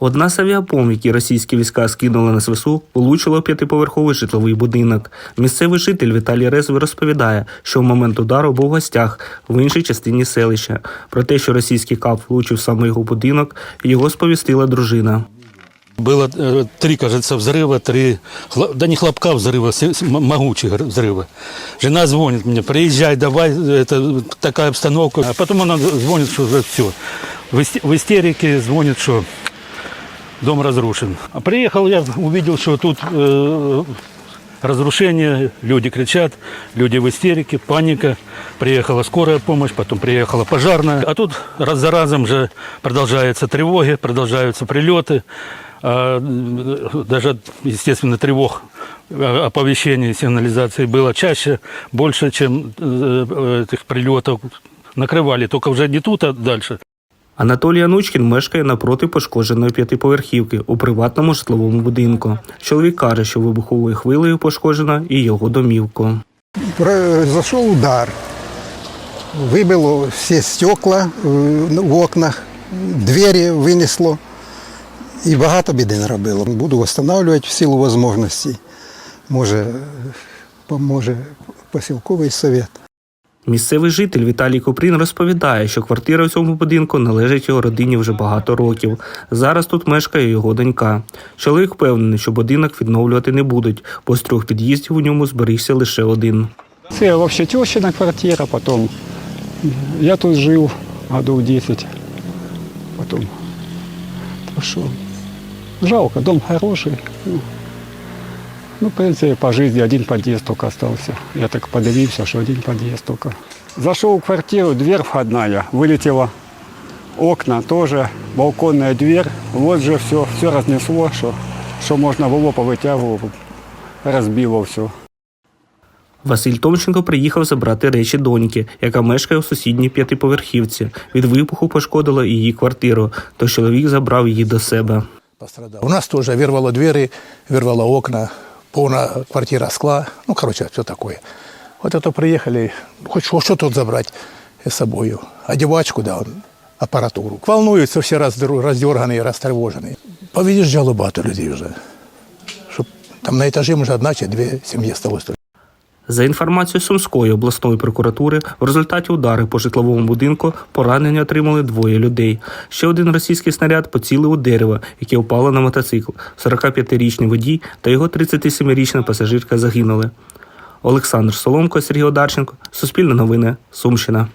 Одна з авіабомб, які російські війська скинули на СВСУ, влучила в п'ятиповерховий житловий будинок. Місцевий житель Віталій Резвий розповідає, що в момент удару був в гостях в іншій частині селища. Про те, що російський кап влучив саме його будинок, його сповістила дружина. Было э, три, кажется, взрыва, три, хла- да не хлопка взрыва, с- с- м- могучих р- взрыва. Жена звонит мне, приезжай, давай, это такая обстановка. А потом она звонит, что уже все. В, в истерике звонит, что дом разрушен. А приехал я, увидел, что тут э, разрушение, люди кричат, люди в истерике, паника. Приехала скорая помощь, потом приехала пожарная. А тут раз за разом же продолжаются тревоги, продолжаются прилеты. А, э, даже, естественно, тревог, э, оповещений, сигнализации было чаще, больше, чем э, э, этих прилетов. Накрывали, только уже не тут, а дальше. Анатолій Анучкін мешкає напроти пошкодженої п'ятиповерхівки у приватному житловому будинку. Чоловік каже, що вибуховою хвилею пошкоджена і його домівку. Произошел удар. Выбило все стекла э, в окнах, двері винесло. І багато біди наробило. Буду встановлювати в силу можливостей. Може, поможе посілковий совет. Місцевий житель Віталій Купрін розповідає, що квартира в цьому будинку належить його родині вже багато років. Зараз тут мешкає його донька. Чоловік впевнений, що будинок відновлювати не будуть, бо з трьох під'їздів у ньому зберігся лише один. Це взагалі тещина квартира, потім я тут жив годів 10. Потім пішов. Жалко, дом хороший. Ну, в принципі, по житті один під'їзд тільки залишився. Я так подивився, що один під'їзд тільки. Зайшов в квартиру, дверь входная, вилетіла. Окна тоже, балконная дверь. Вот же все, все разнесло, що, що можна було повитягував, розбило все. Василь Томченко приїхав забрати речі доньки, яка мешкає у сусідній п'ятиповерхівці. Від вибуху пошкодила її квартиру, то чоловік забрав її до себе. У нас тоже вырвало двери, вырвало окна, полная квартира скла, ну, короче, все такое. Вот это приехали, хоть что, что тут забрать с собой, одевачку, да, аппаратуру. Волнуются все раздер- раздерганные, растревоженные. Повыезжало багато людей уже. Чтоб там на этаже, может, одна чи две семьи осталось. За інформацією Сумської обласної прокуратури, в результаті удару по житловому будинку поранення отримали двоє людей. Ще один російський снаряд поцілив у дерево, яке впало на мотоцикл. 45-річний водій та його 37-річна пасажирка загинули. Олександр Соломко, Сергій Одарченко, Суспільне новини, Сумщина.